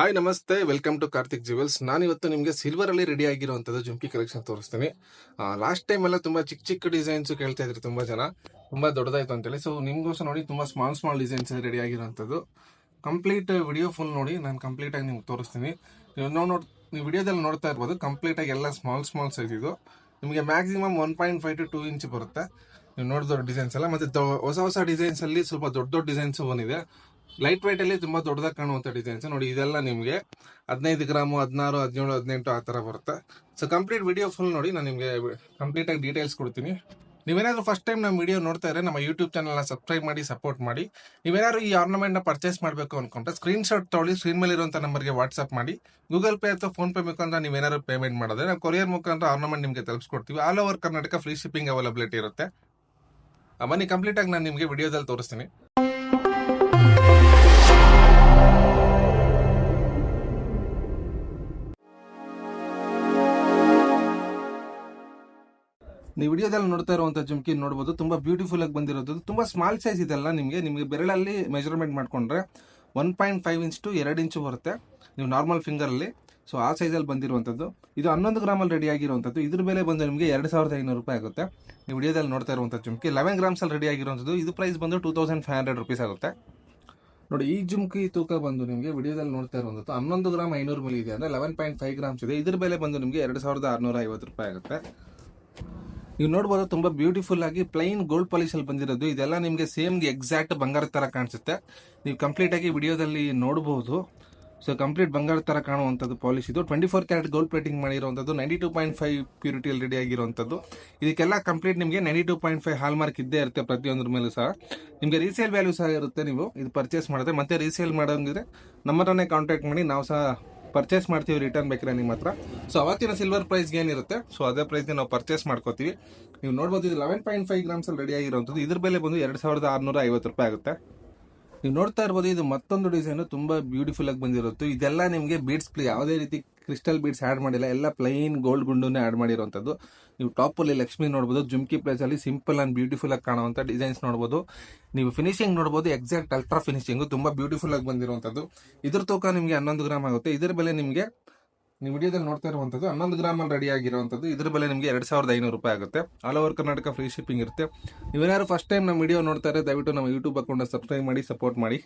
Hi ನಮಸ್ತೆ. Welcome to Karthik jewels ನಾನು ಇವತ್ತು ನಿಮಗೆ ಸಿಲ್ವರ್ ಅಲ್ಲಿ ರೆಡಿ ಆಗಿರುವಂತದ್ದು ಜುಮ್ಕಿ ಕಲೆಕ್ಷನ್ ತೋರಿಸ್ತೀನಿ. ಲಾಸ್ಟ್ ಟೈಮ್ ಎಲ್ಲ ತುಂಬಾ ಚಿಕ್ಕ ಚಿಕ್ಕ ಡಿಸೈನ್ಸ್ ಕೇಳ್ತಾ ಇದ್ರು ತುಂಬಾ ಜನ. ತುಂಬಾ ದೊಡ್ಡದಾಯ್ತು ಅಂತೇಳಿ. ಸೊ ನಿಮ್ಗೋಸ್ಕರ ನೋಡಿ ತುಂಬಾ ಸ್ಮಾಲ್ ಸ್ಮಾಲ್ ಡಿಸೈನ್ಸ್ ರೆಡಿ ಆಗಿರುವಂತದ್ದು. ಕಂಪ್ಲೀಟ್ ವಿಡಿಯೋ ಫುಲ್ ನೋಡಿ ನಾನು ಕಂಪ್ಲೀಟ್ ಆಗಿ ನಿಮ್ಗೆ ತೋರಿಸ್ತೀನಿ. ನೀವು ನೋಡ್ ನೀವು ವಿಡಿಯೋದಲ್ಲಿ ನೋಡ್ತಾ ಇರ್ಬೋದು ಕಂಪ್ಲೀಟ್ ಆಗಿ ಎಲ್ಲ ಸ್ಮಾಲ್ ಸ್ಮಾಲ್ ಸೈಜ್ ಇದು. ನಿಮಗೆ maximum one point five to two inch ಬರುತ್ತೆ. ನೀವು ನೋಡಿದೋ ಡಿಸೈನ್ಸ್ ಎಲ್ಲ. ಮತ್ತೆ ಹೊಸ ಹೊಸ ಡಿಸೈನ್ಸ್ ಅಲ್ಲಿ ಸ್ವಲ್ಪ ದೊಡ್ಡ ದೊಡ್ಡ ಡಿಸೈನ್ಸ್ ಬಂದಿದೆ ಲೈಟ್ ವೈಟ್ ಅಲ್ಲಿ ತುಂಬಾ ದೊಡ್ಡದಾಗಿ ಕಾಣುವಂತ ಡಿಸೈನ್ಸ್ ನೋಡಿ, ಇದೆಲ್ಲ ನಿಮಗೆ ಹದಿನೈದು ಗ್ರಾಮು, ಹದಿನಾರು, ಹದಿನೇಳು, ಹದಿನೆಂಟು ಆ ತರ ಬರುತ್ತೆ. ಸೊ ಕಂಪ್ಲೀಟ್ ವಿಡಿಯೋ ಫುಲ್ ನೋಡಿ ನಾನು ನಿಮಗೆ ಕಂಪ್ಲೀಟ್ ಆಗಿ ಡೀಟೇಲ್ಸ್ ಕೊಡ್ತೀನಿ. ನೀವೇನಾದ್ರೂ ಫಸ್ಟ್ ಟೈಮ್ ನಮ್ಮ ವಿಡಿಯೋ ನೋಡ್ತಾ ಇದ್ರೆ ನಮ್ಮ ಯೂಟ್ಯೂಬ್ ಚಾನಲ್ನ ಸಬ್ಸ್ಕ್ರೈಬ್ ಮಾಡಿ ಸಪೋರ್ಟ್ ಮಾಡಿ. ನೀವೇನಾದ್ರು ಈ ಆರ್ನಮೆಂಟ್ನ ಪರ್ಚೇಸ್ ಮಾಡಬೇಕು ಅನ್ಕೊಂಡ್ರೆ ಸ್ಕ್ರೀನ್ ಶಾಟ್ ತೊಗೊಳ್ಳಿ. ಸ್ಕ್ರೀನ್ ಮೇಲೆ ಇರುವಂತ ನಂಬರ್ಗೆ ವಾಟ್ಸ್ಆಪ್ ಮಾಡಿ. ಗೂಗಲ್ ಪೇ ಅಥವಾ ಫೋನ್ ಪೇ ಮುಖಾಂತರ ನೀವೇನಾದ್ರು ಪೇಮೆಂಟ್ ಮಾಡಿದ್ರೆ ನಾವು ಕೊರಿಯರ್ ಮುಖಾಂತರ ಆರ್ನಮೆಂಟ್ ನಿಮಗೆ ತಲುಪಿಸ್ಕೊಡ್ತೀವಿ. All over Karnataka free shipping availability ಇರುತ್ತೆ. ಬನ್ನಿ ಕಂಪ್ಲೀಟ್ ಆಗಿ ನಾನು ನಿಮಗೆ ವಿಡಿಯೋದಲ್ಲಿ ತೋರಿಸ್ತೀನಿ. ನೀವು ವಿಡಿಯೋದಲ್ಲಿ ನೋಡ್ತಾ ಇರುವಂತ ಜುಮ್ಕಿ ನೋಡಬಹುದು ತುಂಬಾ ಬ್ಯೂಟಿಫುಲ್ ಆಗಿ ಬಂದಿರೋದು. ತುಂಬಾ ಸ್ಮಾಲ್ ಸೈಜ್ ಇದೆಲ್ಲ ನಿಮಗೆ. ನಿಮಗೆ ಬೆರಳಲ್ಲಿ ಮೆಜರ್ಮೆಂಟ್ ಮಾಡ್ಕೊಂಡ್ರೆ one point five inch to ಎರಡು ಇಂಚು ಬರುತ್ತೆ ನೀವು ನಾರ್ಮಲ್ ಫಿಂಗರ್ ಅಲ್ಲಿ. ಸೊ ಆ ಸೈಜಲ್ಲಿ ಬಂದಿರುವಂಥದ್ದು. ಇದು ಹನ್ನೊಂದು ಗ್ರಾಮಲ್ಲಿ ರೆಡಿ ಆಗಿರುವಂಥದ್ದು. ಇದ್ರ ಬೆಲೆ ಬಂದು ನಿಮಗೆ ಎರಡು ಸಾವಿರದ ಐನೂರು ರೂಪಾಯಿ ಆಗುತ್ತೆ. ನೀವು ವಿಡಿಯೋದಲ್ಲಿ ನೋಡ್ತಾ ಇರುವಂಥ ಜುಮ್ಕಿ. ಲೆವೆನ್ ಗ್ರಾಮ್ಸಲ್ಲಿ ರೆಡಿ ಆಗಿರುವಂಥದ್ದು. ಇದು ಪ್ರೈಸ್ ಬಂದು two thousand five hundred rupees ಆಗುತ್ತೆ. ನೋಡಿ, ಈ ಜುಮ್ಕಿ ತೂಕ ಬಂದು ನಿಮಗೆ ವಿಡಿಯೋದಲ್ಲಿ ನೋಡ್ತಾ ಇರುವಂಥದ್ದು ಹನ್ನೊಂದು ಗ್ರಾಮ್ ಐನೂರು ಮಿಲಿ ಇದೆ ಅಂದ್ರೆ ಲೆವೆನ್ ಪಾಯಿಂಟ್ ಫೈವ್ ಗ್ರಾಮ್ಸ್ ಇದೆ. ಇದ್ರ ಬೆಲೆ ಬಂದು ನಿಮಗೆ ಎರಡು ಸಾವಿರದ ಆರುನೂರ ಐವತ್ತು ರೂಪಾಯಿ ಆಗುತ್ತೆ. ನೀವು ನೋಡಬಹುದು ತುಂಬಾ ಬ್ಯೂಟಿಫುಲ್ ಆಗಿ ಪ್ಲೈನ್ ಗೋಲ್ಡ್ ಪಾಲಿಶ್ ಅಲ್ಲಿ ಬಂದಿರೋದು. ಇದೆಲ್ಲ ನಿಮಗೆ ಸೇಮ್ ಎಕ್ಸಾಕ್ಟ್ ಬಂಗಾರ ತರ ಕಾಣಿಸುತ್ತೆ. ನೀವು ಕಂಪ್ಲೀಟ್ ಆಗಿ ವಿಡಿಯೋದಲ್ಲಿ ನೋಡಬಹುದು ಸೊ ಕಂಪ್ಲೀಟ್ ಬಂಗಾರ ತರ ಕಾಣುವಂಥದ್ದು ಪಾಲಿಶ್ ಇದು. Twenty four carat gold plating ಮಾಡಿರುವಂಥದ್ದು ನೈಂಟಿ ಟೂ ಪಾಯಿಂಟ್ ಫೈವ್ ಪ್ಯೂರಿಟಿಯಲ್ಲಿ ರೆಡಿ ಆಗಿರುವಂಥದ್ದು. ಇದಕ್ಕೆಲ್ಲ ಕಂಪ್ಲೀಟ್ ನಿಮಗೆ ninety two point five hallmark ಇದ್ದೇ ಇರುತ್ತೆ ಪ್ರತಿಯೊಂದ್ರ ಮೇಲೂ ಸಹ. ನಿಮಗೆ ರೀಸೇಲ್ ವ್ಯಾಲ್ಯೂ ಸಹ ಇರುತ್ತೆ ನೀವು. ಇದು ಪರ್ಚೇಸ್ ಮಾಡಿದ್ರೆ ಮತ್ತೆ ರೀಸೇಲ್ ಮಾಡೋಂಗಿದ್ರೆ ನಮ್ಮತ್ರನೇ ಕಾಂಟ್ಯಾಕ್ಟ್ ಮಾಡಿ, ನಾವು ಸಹ ಪರ್ಚೇಸ್ ಮಾಡ್ತೀವಿ ರಿಟರ್ನ್ ಬೇಕಿದ್ರೆ ನಿಮ್ಮ ಹತ್ರ. ಸೊ ಅವತ್ತಿನ ಸಿಲ್ವರ್ ಪ್ರೈಸ್ಗೆ ಏನಿರುತ್ತೆ? ಸೊ ಅದೇ ಪ್ರೈಸ್ಗೆ ನಾವು ಪರ್ಚೇಸ್ ಮಾಡ್ಕೋತೀವಿ. ನೀವು ನೋಡ್ಬೋದು, ಇದು ಲೆವೆನ್ ಪಾಯಿಂಟ್ ಫೈವ್ ಗ್ರಾಮ್ಸ್ ಅಲ್ಲಿ ರೆಡಿ ಆಗಿರುವಂಥದ್ದು ಇದ್ರ ಬೆಲೆ ಬಂದು ಎರಡು ಸಾವಿರದ ಆರುನೂರ ಐವತ್ತು ರೂಪಾಯಿ ಆಗುತ್ತೆ. ನೀವು ನೋಡ್ತಾ ಇರ್ಬೋದು, ಇದು ಮತ್ತೊಂದು ಡಿಸೈನು ತುಂಬಾ ಬ್ಯೂಟಿಫುಲ್ ಆಗಿ ಬಂದಿರುತ್ತೆ ಇದೆಲ್ಲ ನಿಮಗೆ ಬೀಡ್ಸ್ ಯಾವುದೇ ರೀತಿ ಕ್ರಿಸ್ಟಲ್ ಬೀಡ್ಸ್ ಆ್ಯಡ್ ಮಾಡಿಲ್ಲ, ಎಲ್ಲ ಪ್ಲೈನ್ ಗೋಲ್ಡ್ ಗುಂಡುನೇ ಆ್ಯಡ್ ಮಾಡಿರುವಂಥದ್ದು ನೀವು ಟಾಪಲ್ಲಿ ಲಕ್ಷ್ಮಿ ನೋಡ್ಬೋದು, ಜುಮ್ಕಿ ಪ್ಲೇಸಲ್ಲಿ ಸಿಂಪಲ್ ಆ್ಯಂಡ್ ಬ್ಯೂಟಿಫುಲ್ ಆಗಿ ಕಾಣುವಂತ ಡಿಸೈನ್ಸ್ ನೋಡ್ಬೋದು. ನೀವು ಫಿನಿಶಿಂಗ್ ನೋಡ್ಬೋದು ಎಕ್ಸಾಕ್ಟ್ ಅಲ್ಟ್ರಾ ಫಿನಿಶಿಂಗು ತುಂಬ ಬ್ಯೂಟಿಫುಲ್ ಆಗಿ ಬಂದಿರುವಂತದ್ದು ಇದ್ರ ತೂಕ ನಿಮಗೆ ಹನ್ನೊಂದು ಗ್ರಾಮ್ ಆಗುತ್ತೆ. ಇದ್ರ ಬೆಲೆ ನಿಮಗೆ, ನೀವು ವಿಡಿಯೋದಲ್ಲಿ ನೋಡ್ತಾ ಇರುವಂಥದ್ದು ಹನ್ನೊಂದು ಗ್ರಾಮಲ್ಲಿ ರೆಡಿ ಆಗಿರುವಂಥದ್ದು ಇದ್ರ ಬೆಲೆ ನಿಮಗೆ ಎರಡು ಸಾವಿರದ ಐನೂರು ರೂಪಾಯಿ ಆಗುತ್ತೆ. All over Karnataka free shipping ಇರುತ್ತೆ. ನೀವೇನಾದ್ರು ಫಸ್ಟ್ ಟೈಮ್ ನಮ್ಮ ವಿಡಿಯೋ ನೋಡ್ತಾರೆ ದಯವಿಟ್ಟು ನಮ್ಮ ಯೂಟ್ಯೂಬ್ ಅಕೌಂಟ್ ಸಬ್ಸ್ಕ್ರೈಬ್ ಮಾಡಿ ಸಪೋರ್ಟ್ ಮಾಡಿ.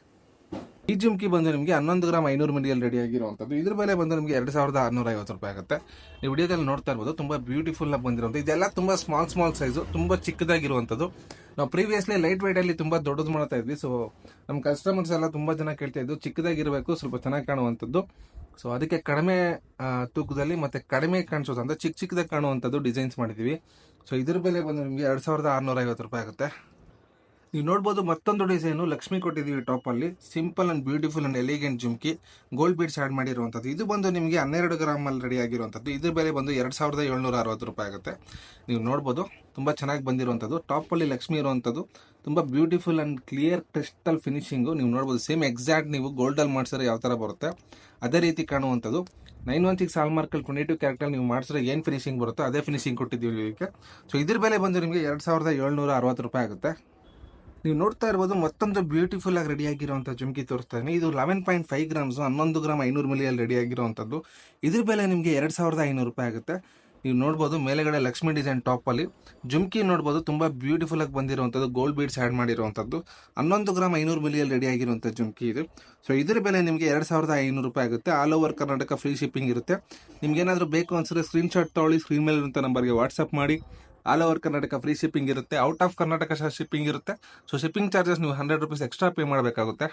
ಈ ಜುಮ್ಕಿ ಬಂದು ನಿಮಗೆ ಹನ್ನೊಂದು ಗ್ರಾಮ್ ಐನೂರು ಮಿಲಿಯಲ್ಲಿ ರೆಡಿ ಆಗಿರುವಂಥದ್ದು. ಇದ್ರ ಬೆಲೆ ಬಂದು ನಿಮಗೆ ಎರಡು ಸಾವಿರದ ಆರುನೂರ ಐವತ್ತು ರೂಪಾಯಿ ಆಗುತ್ತೆ. ನೀವು ವಿಡಿಯೋದಲ್ಲಿ ನೋಡ್ತಾ ಇರ್ಬೋದು, ತುಂಬಾ ಬ್ಯೂಟಿಫುಲ್ ಆಗಿ ಇದೆಲ್ಲ ತುಂಬಾ ಸ್ಮಾಲ್ ಸ್ಮಾಲ್ ಸೈಜು ತುಂಬ ಚಿಕ್ಕದಾಗಿರುವಂಥದ್ದು. ನಾವು ಪ್ರೀವಿಯಸ್ಲಿ ಲೈಟ್ ವೈಟ್ ಅಲ್ಲಿ ತುಂಬಾ ದೊಡ್ಡದು ಮಾಡ್ತಾ ಇದ್ವಿ ಸೊ ನಮ್ಮ ಕಸ್ಟಮರ್ಸ್ ಎಲ್ಲ ತುಂಬಾ ಜನ ಕೇಳ್ತಾ ಇದ್ದು ಚಿಕ್ಕದಾಗಿರಬೇಕು, ಸ್ವಲ್ಪ ಚೆನ್ನಾಗಿ ಕಾಣುವಂಥದ್ದು. ಸೊ ಅದಕ್ಕೆ ಕಡಿಮೆ ತೂಕದಲ್ಲಿ ಮತ್ತೆ ಕಡಿಮೆ ಕಾಣಿಸೋದು ಅಂತ ಚಿಕ್ಕ ಚಿಕ್ಕದಾಗಿ ಕಾಣುವಂಥದ್ದು ಡಿಸೈನ್ಸ್ ಮಾಡಿದ್ದೀವಿ. ಸೊ ಇದ್ರ ಬೆಲೆ ಬಂದು ನಿಮಗೆ ಎರಡು ಸಾವಿರದ ಆರುನೂರ ಐವತ್ತು ರೂಪಾಯಿ ಆಗುತ್ತೆ. ನೀವು ನೋಡ್ಬೋದು ಮತ್ತೊಂದು ಡಿಸೈನು ಲಕ್ಷ್ಮಿ ಕೊಟ್ಟಿದ್ದೀವಿ ಟಾಪ್ ಅಲ್ಲಿ. Simple and beautiful and elegant jhumki. Gold beads add ಮಾಡಿರುವಂಥದ್ದು. ಇದು ಬಂದು ನಿಮಗೆ ಹನ್ನೆರಡು ಗ್ರಾಮಲ್ಲಿ ರೆಡಿ ಆಗಿರುವಂಥದ್ದು. ಇದ್ರ ಬೆಲೆ ಬಂದು ಎರಡು ಸಾವಿರದ ಏಳ್ನೂರ ಅರವತ್ತು ರೂಪಾಯಿ ಆಗುತ್ತೆ. ನೀವು ನೋಡ್ಬೋದು, ತುಂಬಾ ಚೆನ್ನಾಗಿ ಬಂದಿರುವಂಥದ್ದು. ಟಾಪ್ ಅಲ್ಲಿ ಲಕ್ಷ್ಮಿ ಇರುವಂಥದ್ದು. ತುಂಬಾ beautiful and clear crystal finishing ನೀವು ನೋಡ್ಬೋದು ಸೇಮ್ ಎಕ್ಸಾಕ್ಟ್ ನೀವು ಗೋಲ್ಡ್ ಅಲ್ಲಿ ಮಾಡಿಸಿದ್ರೆ ಯಾವ ತರ ಬರುತ್ತೆ. ಅದೇ ರೀತಿ ಕಾಣುವಂಥದ್ದು. ನೈನ್ ಒನ್ ಸಿಕ್ಸ್ ಹಾಲ್ ಮಾರ್ಕಲ್ ಟ್ವೆಂಟಿ ಟು ಕ್ಯಾರೆಕ್ಟರ್ ನೀವು ಮಾಡಿಸಿದ್ರೆ ಏನು ಫಿನಿಶಿಂಗ್ ಬರುತ್ತೋ ಅದೇ ಫಿನಿಶಿಂಗ್ ಕೊಟ್ಟಿದ್ದೀವಿ ಇದಕ್ಕೆ. ಸೊ ಇದ್ರ ಬೆಲೆ ಬಂದು ನಿಮಗೆ ಎರಡು ಸಾವಿರದ ಏಳ್ನೂರ ಅರವತ್ತು ರೂಪಾಯಿ ಆಗುತ್ತೆ. ನೀವು ನೋಡ್ತಾ ಇರ್ಬೋದು ಮತ್ತೊಂದು ಬ್ಯೂಟಿಫುಲ್ ಆಗಿ ರೆಡಿ ಆಗಿರುವಂಥ ಜುಮ್ಕಿ ತೋರಿಸ್ತಾ ಇದು ಲೆವೆನ್ ಪಾಯಿಂಟ್ ಫೈವ್ ಗ್ರಾಮ್ಸ್ ಹನ್ನೊಂದು ಗ್ರಾಮ್ ಐನೂರು ಮಿಲಿಯಲ್ಲಿ ರೆಡಿ ಆಗಿರುವಂಥದ್ದು ಇದ್ರ ಬೆಲೆ ನಿಮಗೆ ಎರಡು ಸಾವಿರದ ಐನೂರು ರೂಪಾಯಿ ಆಗುತ್ತೆ. ನೀವು ನೋಡ್ಬೋದು ಮೇಲೆಗಡೆ ಲಕ್ಷ್ಮಿ ಡಿಸೈನ್ ಟಾಪ್ ಅಲ್ಲಿ. ಜುಮ್ಕಿ ನೋಡ್ಬೋದು ತುಂಬಾ ಬ್ಯೂಟಿಫುಲ್ ಆಗಿ ಬಂದಿರುವಂಥದ್ದು ಗೋಲ್ಡ್ ಬೀಡ್ಸ್ ಆ್ಯಡ್ ಮಾಡಿರುವಂಥದ್ದು ಹನ್ನೊಂದು ಗ್ರಾಮ್ ಐನೂರು ಮಿಲಿಯಲ್ಲಿ ರೆಡಿ ಆಗಿರುವಂಥ ಜುಮ್ಕಿ ಇದು. ಸೊ ಇದ್ರ ಬೆಲೆ ನಿಮಗೆ ಎರಡು ಸಾವಿರದ ಐನೂರು ರೂಪಾಯಿ ಆಗುತ್ತೆ. All over Karnataka free shipping ಇರುತ್ತೆ. ನಿಮ್ಗೆ ಏನಾದರೂ ಬೇಕು ಅನ್ಸಿದ್ರೆ ಸ್ಕ್ರೀನ್ಶಾಟ್ ಶಾಟ್ ತಗೊಳ್ಳಿ ಸ್ಕ್ರೀನ್ ಮೇಲೆ ಇರುವಂಥ ನಂಬರ್ಗೆ ವಾಟ್ಸಪ್ ಮಾಡಿ. All over Karnataka free shipping ಇರುತ್ತೆ. ಔಟ್ ಆಫ್ ಕರ್ನಾಟಕ ಸಹ ಶಿಪ್ಪಿಂಗ್ ಇರುತ್ತೆ. ಸೊ ಶಿಪ್ಪಿಂಗ್ ಚಾರ್ಜಸ್ ನೀವು ಹಂಡ್ರೆಡ್ ರುಪೀಸ್ ಎಕ್ಸ್ಟ್ರಾ ಪೇ ಮಾಡಬೇಕಾಗುತ್ತೆ.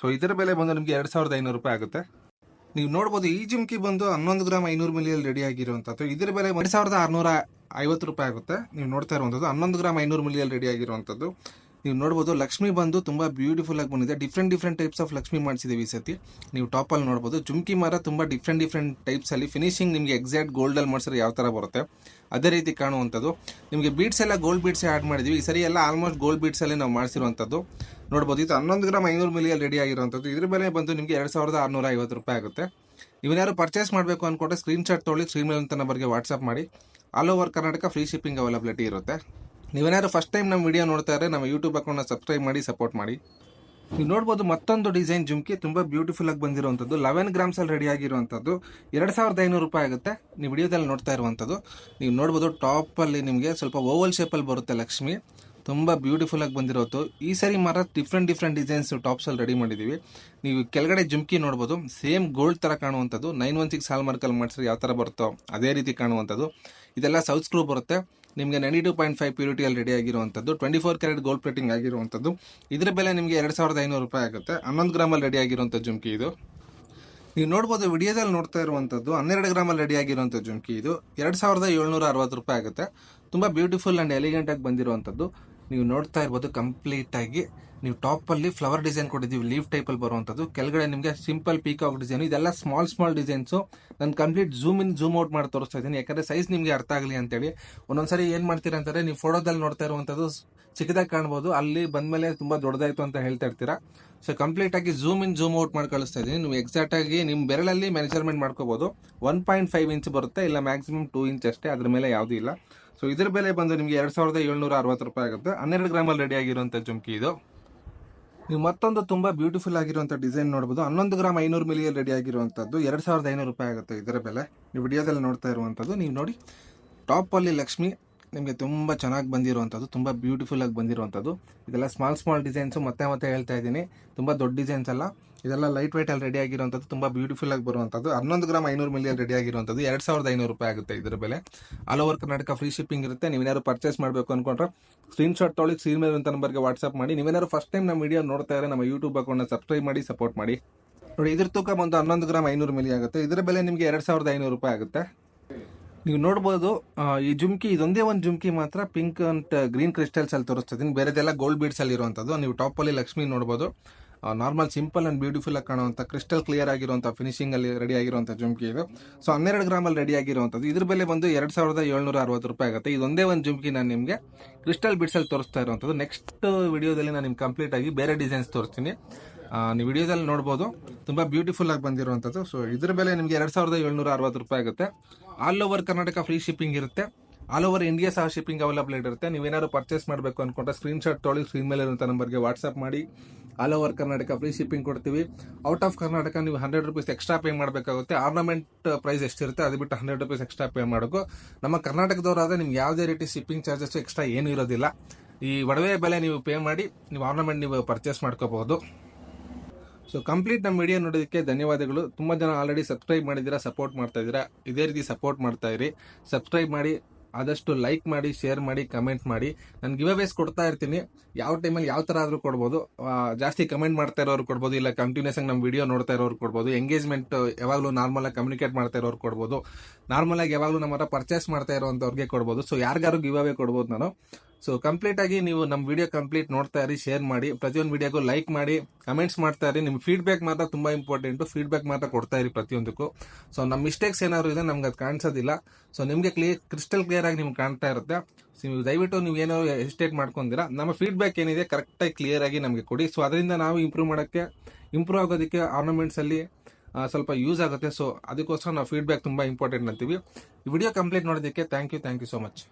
ಸೊ ಇದರ ಬೆಲೆ ಬಂದು ನಿಮಗೆ ಎರಡು ಸಾವಿರದ ಐನೂರು ರೂಪಾಯಿ ಆಗುತ್ತೆ. ನೀವು ನೋಡ್ಬೋದು, ಈ ಜಿಮ್ಕಿ ಬಂದು ಹನ್ನೊಂದು ಗ್ರಾಮ್ ಐನೂರು ಮಿಲಿಯಲ್ಲಿ ರೆಡಿ ಆಗಿರುವಂಥದ್ದು. ಇದರ ಬೆಲೆ ಎರಡು ಸಾವಿರದ ಆರುನೂರ ಐವತ್ತು ರೂಪಾಯಿ ಆಗುತ್ತೆ. ನೀವು ನೋಡ್ತಾ ಇರುವಂಥದ್ದು, ಹನ್ನೊಂದು ಗ್ರಾಮ್ ಐನೂರು ಮಿಲಿಯಲ್ಲಿ ರೆಡಿ ಆಗಿರುವಂಥದ್ದು. ನೀವು ನೋಡ್ಬೋದು ಲಕ್ಷ್ಮಿ ಬಂದು ತುಂಬಾ ಬ್ಯೂಟಿಫುಲ್ ಆಗಿ ಬಂದಿದೆ. Different different types of Lakshmi ಮಾಡಿಸಿದೀವಿ ಈ ಸತಿ ನೀವು ಟಾಪ್ ಅಲ್ಲಿ ನೋಡ್ಬೋದು. ಜುಮ್ಕಿ ಮರ ತುಂಬಾ ಡಿಫ್ರೆಂಟ್ ಡಿಫ್ರೆಂಟ್ ಟೈಪ್ಸಲ್ಲಿ ಫಿನಿಶಿಂಗ್ ನಿಮಗೆ ಎಕ್ಸಾಕ್ಟ್ ಗೋಲ್ಡ್ ಅಲ್ಲಿ ಮಾಡಿಸಿದ್ರೆ ಯಾವ ತರ ಬರುತ್ತೆ? ಅದೇ ರೀತಿ ಕಾಣುವಂಥದ್ದು. ನಿಮಗೆ ಬೀಟ್ಸ್ ಎಲ್ಲ ಗೋಲ್ಡ್ ಬೀಟ್ಸ್ ಆಡ್ ಮಾಡಿದ್ವಿ. ಈ ಸರಿ ಎಲ್ಲ ಆಲ್ಮೋಸ್ಟ್ ಗೋಲ್ಡ್ ಬೀಡ್ಸಲ್ಲಿ ನಾವು ಮಾಡಿಸಿರುವಂಥದ್ದು. ನೋಡ್ಬೋದು, ಇದು ಹನ್ನೊಂದು ಗ್ರಾಮ್ ಐನೂರು ಮಿಲಿಯಲ್ಲಿ ರೆಡಿ ಆಗಿರುವಂಥದ್ದು. ಇದ್ರ ಬೆಲೆ ಬಂದು ನಿಮಗೆ ಎರಡು ಸಾವಿರದ ಆರುನೂರ ಐವತ್ತು ರೂಪಾಯಿ ಆಗುತ್ತೆ. ಇವನ್ಯಾರು ಪರ್ಚೇಸ್ ಮಾಡಬೇಕು ಅನ್ಕೊಂಡ್ರೆ ಸ್ಕ್ರೀನ್ಶಾಟ್ ತೊಗೊಳ್ಳಿ. ಸ್ಕ್ರೀನ್ ಮೇಲೆ ಅಂತ ನಂಬರ್ಗೆ ವಾಟ್ಸಪ್ ಮಾಡಿ. All over Karnataka free shipping availability ಇರುತ್ತೆ. ನೀವೇನಾದ್ರು ಫಸ್ಟ್ ಟೈಮ್ ನಮ್ಮ ವಿಡಿಯೋ ನೋಡ್ತಾ ಇದ್ರೆ ನಮ್ಮ ಯೂಟ್ಯೂಬ್ ಅಕೌಂಟ್ನ ಸಬ್ಸ್ಕ್ರೈಬ್ ಮಾಡಿ ಸಪೋರ್ಟ್ ಮಾಡಿ. ನೀವು ನೋಡ್ಬೋದು ಮತ್ತೊಂದು ಡಿಸೈನ್ ಜುಮ್ಕಿ ತುಂಬ ಬ್ಯೂಟಿಫುಲ್ ಆಗಿ ಬಂದಿರುವಂಥದ್ದು. ಲೆವೆನ್ ಗ್ರಾಮ್ಸ್ ಅಲ್ಲಿ ರೆಡಿ ಆಗಿರುವಂಥದ್ದು. ಎರಡು ಸಾವಿರದ ಐನೂರು ರೂಪಾಯಿ ಆಗುತ್ತೆ. ನೀವು ವಿಡಿಯೋದಲ್ಲಿ ನೋಡ್ತಾ ಇರುವಂಥದ್ದು. ನೀವು ನೋಡ್ಬೋದು ಟಾಪ್ ಅಲ್ಲಿ ನಿಮಗೆ ಸ್ವಲ್ಪ ಓವಲ್ ಶೇಪಲ್ಲಿ ಬರುತ್ತೆ ಲಕ್ಷ್ಮಿ. ತುಂಬ ಬ್ಯೂಟಿಫುಲ್ ಆಗಿ ಬಂದಿರೋದು ಈ ಸರಿ ಮರ ಡಿಫ್ರೆಂಟ್ ಡಿಫ್ರೆಂಟ್ ಡಿಸೈನ್ಸ್ ಟಾಪ್ಸ್ ಅಲ್ಲಿ ರೆಡಿ ಮಾಡಿದ್ದೀವಿ ನೀವು ಕೆಳಗಡೆ ಜುಮ್ಕಿ ನೋಡ್ಬೋದು. ಸೇಮ್ ಗೋಲ್ಡ್ ತರ ಕಾಣುವಂಥದ್ದು. ನೈನ್ ಒನ್ ಸಿಕ್ಸ್ ಹಾಲ್ ಮಾರ್ಕಲ್ಲಿ ಮಾಡಿಸಿದ್ರೆ ಯಾವ ತರ ಬರುತ್ತೋ ಅದೇ ರೀತಿ ಕಾಣುವಂಥದ್ದು. ಇದೆಲ್ಲ ಸೌತ್ ಸ್ಕ್ರೂ ಬರುತ್ತೆ. ನಿಮಗೆ ನೈಂಟಿ ಟು ಪಾಯಿಂಟ್ ಫೈವ್ ಪ್ಯೂರಿಟಿಯಲ್ಲಿ ರೆಡಿ ಆಗಿರುವಂಥದ್ದು twenty four carat gold plating ಆಗಿರುವಂಥದ್ದು. ಇದರ ಬೆಲೆ ನಿಮಗೆ ಎರಡು ಸಾವಿರದ ಐನೂರು ರೂಪಾಯಿ ಆಗುತ್ತೆ. ಹನ್ನೊಂದು ಗ್ರಾಮಲ್ಲಿ ರೆಡಿ ಆಗಿರುವಂಥ ಜುಮ್ಕಿ ಇದು. ನೀವು ನೋಡ್ಬೋದು ವಿಡಿಯೋದಲ್ಲಿ ನೋಡ್ತಾ ಇರುವಂಥದ್ದು, ಹನ್ನೆರಡು ಗ್ರಾಮಲ್ಲಿ ರೆಡಿ ಆಗಿರುವಂಥ ಜುಮ್ಕಿ ಇದು. ಎರಡು ಸಾವಿರದ ಏಳ್ನೂರ ಅರವತ್ತು ರೂಪಾಯಿ ಆಗುತ್ತೆ. ತುಂಬ ಬ್ಯೂಟಿಫುಲ್ ಆ್ಯಂಡ್ ಎಲಿಗೆಂಟಾಗಿ ಬಂದಿರುವಂಥದ್ದು. ನೀವು ನೋಡ್ತಾ ಇರ್ಬೋದು ಕಂಪ್ಲೀಟ್ ಆಗಿ. ನೀವು ಟಾಪ್ ಅಲ್ಲಿ ಫ್ಲವರ್ ಡಿಸೈನ್ ಕೊಟ್ಟಿದ್ದೀವಿ ಟೈಪ್ ಅಲ್ಲಿ ಬರುವಂತದ್ದು ಕೆಳಗಡೆ ನಿಮಗೆ ಸಿಂಪಲ್ ಪೀಕಾಕ್ ಡಿಸೈನ್ ಇದೆಲ್ಲ ಸ್ಮಾಲ್ ಸ್ಮಾಲ್ ಡಿಸೈನ್ಸ್ ನಾನು complete zoom in zoom out ಮಾಡಿ ತೋರಿಸ್ತಾ ಇದ್ದೀನಿ. ಯಾಕಂದ್ರೆ ಸೈಜ್ ನಿಮಗೆ ಅರ್ಥ ಆಗಲಿ ಅಂತೇಳಿ. ಒಂದೊಂದ್ಸರಿ ಏನ್ ಮಾಡ್ತೀರಾ ಅಂತಂದ್ರೆ ನೀವು ಫೋಟೋದಲ್ಲಿ ನೋಡ್ತಾ ಇರುವಂತದ್ದು ಚಿಕ್ಕದಾಗಿ ಕಾಣ್ಬೋದು. ಅಲ್ಲಿ ಬಂದ್ಮೇಲೆ ತುಂಬಾ ದೊಡ್ಡದಾಯ್ತು ಅಂತ ಹೇಳ್ತಾ ಇರ್ತೀರಾ. ಸೊ ಕಂಪ್ಲೀಟ್ ಆಗಿ ಝೂಮ್ ಇನ್ ಝೂಮ್ ಔಟ್ ಮಾಡಿ ಕಳಿಸ್ತಾ ಇದ್ದೀನಿ. ನೀವು ಎಕ್ಸಾಕ್ಟ್ ಆಗಿ ನಿಮ್ಮ ಬೆರಳಲ್ಲಿ ಮೆಜರ್ಮೆಂಟ್ ಮಾಡ್ಕೋಬಹುದು ಒನ್ ಪಾಯಿಂಟ್ ಫೈವ್ ಇಂಚ್ ಬರುತ್ತೆ, ಇಲ್ಲ ಮ್ಯಾಕ್ಸಿಮಮ್ ಟೂ ಇಂಚ್ ಅಷ್ಟೇ. ಅದ್ರ ಮೇಲೆ ಯಾವುದೂ ಇಲ್ಲ. ಸೊ ಇದ್ರ ಬೆಲೆ ಬಂದು ನಿಮಗೆ ಎರಡ್ ಸಾವಿರದ ಏಳ್ನೂರ ಅರವತ್ತು ರೂಪಾಯಿ ಆಗುತ್ತೆ. ಹನ್ನೆರಡು ಗ್ರಾಮಲ್ಲಿ ರೆಡಿ ಆಗಿರುವಂತ ಜುಮ್ಕಿ ಇದು. ನೀವು ಮತ್ತೊಂದು ತುಂಬಾ ಬ್ಯೂಟಿಫುಲ್ ಆಗಿರುವಂತ ಡಿಸೈನ್ ನೋಡಬಹುದು ಹನ್ನೊಂದು ಗ್ರಾಮ್ ಐನೂರು ಮಿಲಿಯಲ್ಲಿ ರೆಡಿ ಆಗಿರುವಂತದ್ದು ಎರಡ್ ಸಾವಿರದ ಐನೂರು ರೂಪಾಯಿ ಆಗುತ್ತೆ ಇದರ ಬೆಲೆ. ನೀವು ವಿಡಿಯೋದಲ್ಲಿ ನೋಡ್ತಾ ಇರುವಂತದ್ದು. ನೀವು ನೋಡಿ ಟಾಪ್ ಅಲ್ಲಿ ಲಕ್ಷ್ಮಿ ನಿಮಗೆ ತುಂಬ ಚೆನ್ನಾಗಿ ಬಂದಿರುವಂಥದ್ದು ತುಂಬ ಬ್ಯೂಟಿಫುಲ್ ಆಗಿ ಬಂದಿರುವಂತದ್ದು. ಇದೆಲ್ಲ ಸ್ಮಾಲ್ ಸ್ಮಾಲ್ ಡಿಸೈನ್ಸು ಮತ್ತೆ ಮತ್ತೆ ಹೇಳ್ತಾ ಇದ್ದೀನಿ. ತುಂಬ ದೊಡ್ಡ ಡಿಸೈನ್ಸ್ ಅಲ್ಲ. ಇದೆಲ್ಲ ಲೈಟ್ ವೈಟ್ ಅಲ್ಲಿ ರೆಡಿ ಆಗಿರುವಂಥದ್ದು ತುಂಬ ಬ್ಯೂಟಿಫುಲ್ ಆಗಿ ಬರುವಂಥದ್ದು ಹನ್ನೊಂದು ಗ್ರಾಮ್ ಐನೂರು ಮಿಲಿಯನ್ ರೆಡಿ ಆಗಿರುವಂಥದ್ದು ಎರಡು ಸಾವಿರದ ಐನೂರು ರೂಪಾಯಿ ಆಗುತ್ತೆ ಇದರ ಬೆಲೆ. All over Karnataka free shipping ಇರುತ್ತೆ. ನೀವೇನಾದ್ರು ಪರ್ಚೇಸ್ ಮಾಡಬೇಕು ಅನ್ಕೊಂಡ್ರೆ ಸ್ಕ್ರೀನ್ಶಾಟ್ ತೊಳಿ ಸ್ಕ್ರೀನ್ ಮೇಲೆ ಅಂತ ನಂಬರ್ಗೆ ವಾಟ್ಸ್ಆಪ್ ಮಾಡಿ. ನೀವೇನಾದ್ರು ಫಸ್ಟ್ ಟೈಮ್ ನಮ್ಮ ವಿಡಿಯೋ ನೋಡ್ತಾ ಇದ್ರೆ ನಮ್ಮ ಯೂಟ್ಯೂಬ್ ಅಕೌಂಟ್ನ ಸಬ್ಸ್ಕ್ರೈಬ್ ಮಾಡಿ ಸಪೋರ್ಟ್ ಮಾಡಿ. ನೋಡಿ, ಇದ್ರ ತೂಕ ಬಂದು ಹನ್ನೊಂದು ಗ್ರಾಮ್ ಐನೂರು ಮಿಲಿ ಆಗುತ್ತೆ. ಇದರ ಬೆಲೆ ನಿಮಗೆ ಎರಡು ಸಾವಿರದ ಐನೂರು ರೂಪಾಯಿ ಆಗುತ್ತೆ. ನೀವು ನೋಡ್ಬೋದು ಈ ಜುಮ್ಕಿ, ಇದೊಂದೇ ಒಂದು ಜುಮ್ಕಿ ಮಾತ್ರ ಪಿಂಕ್ ಅಂಡ್ ಗ್ರೀನ್ ಕ್ರಿಸ್ಟಲ್ಸ್ ಅಲ್ಲಿ ತೋರಿಸ್ತಾ ಇದೀನಿ. ಬೇರೆದೆಲ್ಲ ಗೋಲ್ಡ್ ಬೀಡ್ಸ್ ಅಲ್ಲಿ ಇರುವಂತದ್ದು ನೀವು ಟಾಪ್ ಅಲ್ಲಿ ಲಕ್ಷ್ಮಿ ನೋಡ್ಬೋದು. ನಾರ್ಮಲ್ ಸಿಂಪಲ್ ಅಂಡ್ ಬ್ಯೂಟಿಫುಲ್ ಆಗಿ ಕಾಣುವಂತ ಕ್ರಿಸ್ಟಲ್ ಕ್ಲಿಯರ್ ಆಗಿರುವಂತ ಫಿನಿಶಿಂಗ್ ಅಲ್ಲಿ ರೆಡಿ ಆಗಿರುವಂತ ಜುಮ್ಕಿ ಇದು. ಸೊ ಹನ್ನೆರಡು ಗ್ರಾಮ್ ಅಲ್ಲಿ ರೆಡಿ ಆಗಿರುವಂತದ್ದು ಇದ್ರ ಬೆಲೆ ಬಂದು ಎರಡ್ ಸಾವಿರದ ಏಳ್ನೂರ ಅರವತ್ತು ರೂಪಾಯಿ ಆಗುತ್ತೆ. ಇದೊಂದೇ ಒಂದು ಜುಮ್ಕಿ ನಾನು ನಿಮಗೆ ಕ್ರಿಸ್ಟಲ್ ಬಿಡ್ಸಲ್ಲಿ ತೋರಿಸ್ತಾ ಇರುವಂತದ್ದು ನೆಕ್ಸ್ಟ್ ವಿಡಿಯೋದಲ್ಲಿ ನಾನು ನಿಮ್ಗೆ ಕಂಪ್ಲೀಟ್ ಆಗಿ ಬೇರೆ ಡಿಸೈನ್ಸ್ ತೋರಿಸ್ತೀನಿ. ನೀವು ವಿಡಿಯೋದಲ್ಲಿ ನೋಡ್ಬೋದು. ತುಂಬ ಬ್ಯೂಟಿಫುಲ್ ಆಗಿ ಬಂದಿರುವಂಥದ್ದು. ಸೊ ಇದ್ರ ಬೆಲೆ ನಿಮಗೆ ಎರಡು ಸಾವಿರದ ಏಳ್ನೂರ ಅರವತ್ತು ರೂಪಾಯಿ ಆಗುತ್ತೆ. All over Karnataka free shipping ಇರುತ್ತೆ. ಆಲ್ ಓವರ್ ಇಂಡಿಯಾ ಸಹ ಶಿಪ್ಪಿಂಗ್ ಅವೈಲಬಲ್ ಇರುತ್ತೆ. ನೀವೇನಾದ್ರು ಪರ್ಚೇಸ್ ಮಾಡಬೇಕು ಅನ್ಕೊಂಡ್ರೆ ಸ್ಕ್ರೀನ್ಶಾಟ್ ತೊಳಿ ಸ್ಕ್ರೀನ್ ಮೇಲೆ ಇರುವಂಥ ನಂಬರ್ಗೆ ವಾಟ್ಸಪ್ ಮಾಡಿ. All over Karnataka free shipping ಕೊಡ್ತೀವಿ. ಔಟ್ ಆಫ್ ಕರ್ನಾಟಕ ನೀವು ಹಂಡ್ರೆಡ್ ರುಪೀಸ್ ಎಕ್ಸ್ಟ್ರಾ ಪೇ ಮಾಡಬೇಕಾಗುತ್ತೆ. ಆರ್ನಮೆಂಟ್ ಪ್ರೈಸ್ ಎಷ್ಟಿರುತ್ತೆ, ಅದು ಬಿಟ್ಟು ಹಂಡ್ರೆಡ್ ರುಪೀಸ್ ಎಕ್ಸ್ಟ್ರಾ ಪೇ ಮಾಡಬೇಕು. ನಮ್ಮ ಕರ್ನಾಟಕದವರಾದ್ರೆ ನಿಮ್ಗೆ ಯಾವುದೇ ರೀತಿ ಶಿಪ್ಪಿಂಗ್ ಚಾರ್ಜಸ್ ಎಕ್ಸ್ಟ್ರಾ ಏನು ಇರೋದಿಲ್ಲ. ಈ ಒಡವೆ ಬೆಲೆ ನೀವು ಪೇ ಮಾಡಿ, ನೀವು ಆರ್ನಮೆಂಟ್ ನೀವು ಪರ್ಚೇಸ್ ಮಾಡ್ಕೋಬಹುದು. ಸೊ ಕಂಪ್ಲೀಟ್ ನಮ್ಮ ವಿಡಿಯೋ ನೋಡೋದಕ್ಕೆ ಧನ್ಯವಾದಗಳು. ತುಂಬಾ ಜನ ಆಲ್ರೆಡಿ ಸಬ್ಸ್ಕ್ರೈಬ್ ಮಾಡಿದ್ದೀರಾ ಸಪೋರ್ಟ್ ಮಾಡ್ತಾ ಇದ್ದೀರಾ, ಇದೇ ರೀತಿ ಸಪೋರ್ಟ್ ಮಾಡ್ತಾ ಇರಿ. ಸಬ್ಸ್ಕ್ರೈಬ್ ಮಾಡಿ, ಆದಷ್ಟು ಲೈಕ್ ಮಾಡಿ ಶೇರ್ ಮಾಡಿ ಕಮೆಂಟ್ ಮಾಡಿ. ನಾನು ಗಿವ್ ಅವೇಸ್ ಕೊಡ್ತಾ ಇರ್ತೀನಿ. ಯಾವ ಟೈಮಲ್ಲಿ ಯಾವ ಥರ ಆದರೂ ಕೊಡ್ಬೋದು. ಜಾಸ್ತಿ ಕಮೆಂಟ್ ಮಾಡ್ತಾ ಇರೋರು ಕೊಡ್ಬೋದು, ಇಲ್ಲ ಕಂಟಿನ್ಯೂಸ್ ಆಗಿ ನಮ್ಮ ವಿಡಿಯೋ ನೋಡ್ತಾ ಇರೋರು ಕೊಡ್ಬೋದು ಎಂಗೇಜ್ಮೆಂಟ್ ಯಾವಾಗಲೂ ನಾರ್ಮಲ್ ಆಗಿ ಕಮ್ಯುನಿಕೇಟ್ ಮಾಡ್ತಾ ಇರೋರು ಕೊಡ್ಬೋದು. ನಾರ್ಮಲ್ ಆಗಿ ಯಾವಾಗಲೂ ನಮ್ಮ ಹತ್ರ ಪರ್ಚೇಸ್ ಮಾಡ್ತಾ ಇರೋಂಥವ್ರಿಗೆ ಕೊಡ್ಬೋದು. ಸೊ ಯಾರಿಗಾರು ಗಿವ್ ಅವೇ ಕೊಡ್ಬೋದು ನಾನು. ಸೊ ಕಂಪ್ಲೀಟ್ ಆಗಿ ನೀವು ನಮ್ಮ ವಿಡಿಯೋ ಕಂಪ್ಲೀಟ್ ನೋಡ್ತಾ ಇರಿ ಶೇರ್ ಮಾಡಿ, ಪ್ರತಿಯೊಂದು ವಿಡಿಯೋಗೂ ಲೈಕ್ ಮಾಡಿ ಕಮೆಂಟ್ಸ್ ಮಾಡ್ತಾ ಇರಿ. ನಿಮ್ಮ ಫೀಡ್ಬ್ಯಾಕ್ ಮಾತ್ರ ತುಂಬ ಇಂಪಾರ್ಟೆಂಟು ಫೀಡ್ಬ್ಯಾಕ್ ಮಾತ್ರ ಕೊಡ್ತಾ ಇರಿ ಪ್ರತಿಯೊಂದಕ್ಕೂ. ಸೊ ನಮ್ಮ ಮಿಸ್ಟೇಕ್ಸ್ ಏನಾದ್ರು ಇದೆ ನಮ್ಗೆ ಅದು ಕಾಣಿಸೋದಿಲ್ಲ. ಸೊ ನಿಮಗೆ ಕ್ಲಿಯರ್ ಕ್ರಿಸ್ಟಲ್ ಕ್ಲಿಯರ್ ಆಗಿ ನಿಮ್ಗೆ ಕಾಣ್ತಾ ಇರುತ್ತೆ. ಸೊ ನೀವು ದಯವಿಟ್ಟು ನೀವು ಏನೋ ಎಸ್ಟೇಟ್ ಮಾಡ್ಕೊಂಡಿರಾ ನಮ್ಮ ಫೀಡ್ಬ್ಯಾಕ್ ಏನಿದೆ ಕರೆಕ್ಟಾಗಿ ಕ್ಲಿಯರ್ ಆಗಿ ನಮಗೆ ಕೊಡಿ. ಸೊ ಅದರಿಂದ ನಾವು ಇಂಪ್ರೂವ್ ಮಾಡೋಕ್ಕೆ ಇಂಪ್ರೂವ್ ಆಗೋದಕ್ಕೆ ಆರ್ನಮೆಂಟ್ಸ್ ಅಲ್ಲಿ ಸ್ವಲ್ಪ ಯೂಸ್ ಆಗುತ್ತೆ. ಸೊ ಅದಕ್ಕೋಸ್ಕರ ನಾವು ಫೀಡ್ಬ್ಯಾಕ್ ತುಂಬ ಇಂಪಾರ್ಟೆಂಟ್ ಅಂತೀವಿ. ವಿಡಿಯೋ ಕಂಪ್ಲೀಟ್ ನೋಡೋದಕ್ಕೆ thank you thank you so much